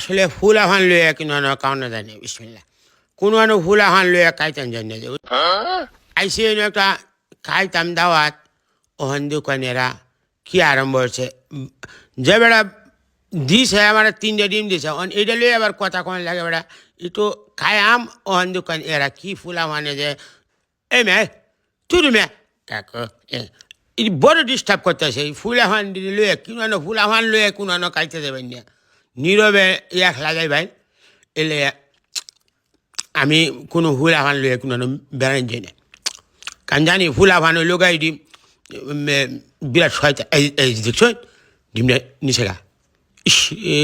আসলে ফুল আহান লইয়া কিন্তু কাউন্ট জানি বিসমিল্লা কোনো আনো ফুল আহান লইয়া খাইতাম জানি আইসি এনে একটা খাইতাম দাওয়াত, ওখান দোকানেরা কি আরম্ভ হয়েছে? যে বেড়া দিছে, আমার তিনটে ডিম দিছে এটা লইয়া আবার কথা কোন লাগে বেড়া, একটু খায়াম ওখান দোকান এরা কি ফুলা মানে যে? এই মে, তুই মে? কাকু, এ বড় ডিস্টার্ব করতেছে ফুলা হান লইয়া কিনো ফুলা হান লইয়া কোনো খাইতে দেবেন না। নীরবে এক লাগাই ভাই। এলে আমি কোনো ফুল আহান লইয়া কোনো বেড়ান যাই না কারণ জানি ফুল আহান লোকাই ডিম উম, এ, বিরাট এই দেখছ ডিমটা নিচে ইস এ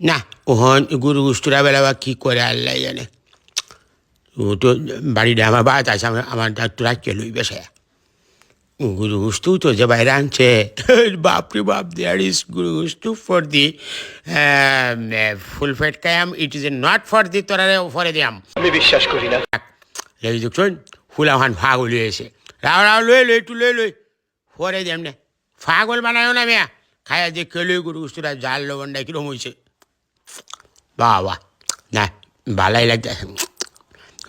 না ওহন গুরু গুস্তুরা বেলা বা কী করে আল্লাহ জানে। তো বাড়িটা আমার বাদ আছে আমার আমার দায়িত্ব রাখিয়ে লই বেসে গুরু গুস্তু তো যে বাইরে আনছে বাপরে বাপ দেয়ার ইজ গুরু গুস্তু for the full fate Kayam it is a not for the তোরা ফরে দিয়াম আমি বিশ্বাস করি না। এই দেখছেন ফুলাহান ফাগল হয়েছে রাও রাও লই লই একটু লই লই ফরে দিয়াম না ফাগল বানায় না মেয়া খায়া যে কেলই গুরু গুস্তুরা জাল লবণটা কিরম হয়েছে বাবা না ভালাই লাগতেছে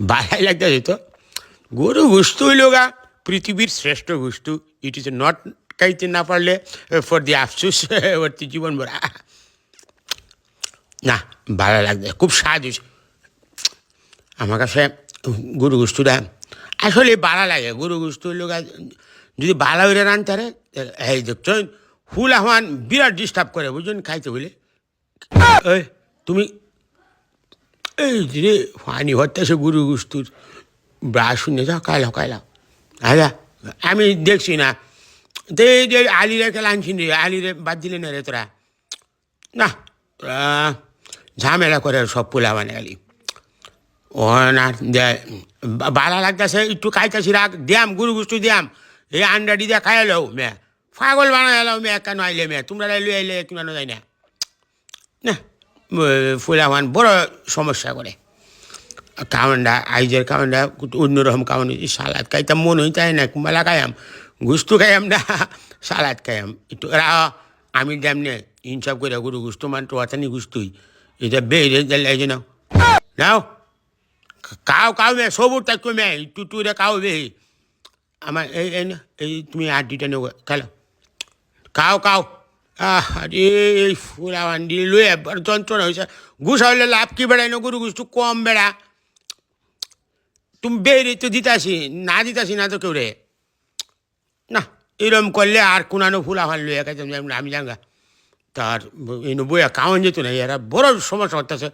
ভালাই লাগতেছে তো গরু গুস্তু হইল গা পৃথিবীর শ্রেষ্ঠ গুস্তু ইট ইজ নট খাইতে না পারলে ফর দি আফসুস ভর্তি জীবন ভরা। না, ভালো লাগবে খুব স্বাদ হয়েছে। আমার কাছে গরু গুস্তুটা আসলে ভালো লাগে। গরু গুস্তু লোক যদি ভালো হইলে পারে, এই দেখছেন ফুল আহ্বান বিরাট ডিস্টার্ব করে বুঝছেন খাইতে বলে তুমি এই রে পানি হচ্ছে গরু গুস্তুর ব্রাশ শুনে যাও, কাইলাও কাইলাও। আচ্ছা আমি দেখছি না। তো এই যে খেলা আনছি রে আলিরে বাদ দিলে না রে তোরা? না ঝামেলা করে সব পোলা মানে আলি ও না দে বালা লাগতেছে, একটু খাইতেছি রাখ দিয়াম, গুরু গুস্তু দিয়াম। এই আন্ডা দি দিয়া খাই এলো মে, পাগল বানাই এলো মে কেন আইলে মে, তোমরা লই আইলে কেন যায় না। না ফুলামান বড় সমস্যা করে। কাউন্ডা, আইজের কাউন্ডা, অন্যরকম কাউন্ড সালাদ খাইতাম মন হই তাই না কুম্বালা খাইয়াম গুস্তু খাইয়াম না, সালাদ খাইয়াম। একটু আমি যেমনে ইনসাফ করে গুরু গুস্তু মান তো অথানি গুস্তুই এটা বেড়ে এই যে নাও। কাও কাও মে সবুর তাক মে টু টু রে কাও বে। আমার এই এই এই তুমি আড্ডিটা নেব খেলো। কাও আহ, আরে, এই বান্ডি লই একবার যন্ত্রণা হয়েছে ঘুষ হইলে লাভ কি বেড়াই না, গরু ঘুষ তো কম বেড়া। তুমি বেরে তো দিতাসি না দিতাসি না তো কেউ রে। না, এরম করলে আর কোনানো ফুল আমার লইয়া খাইতাম আমি জাঙ্গা তার এই বইয়া কাউন যেত না, এরা বড় সমস্যা হতেছে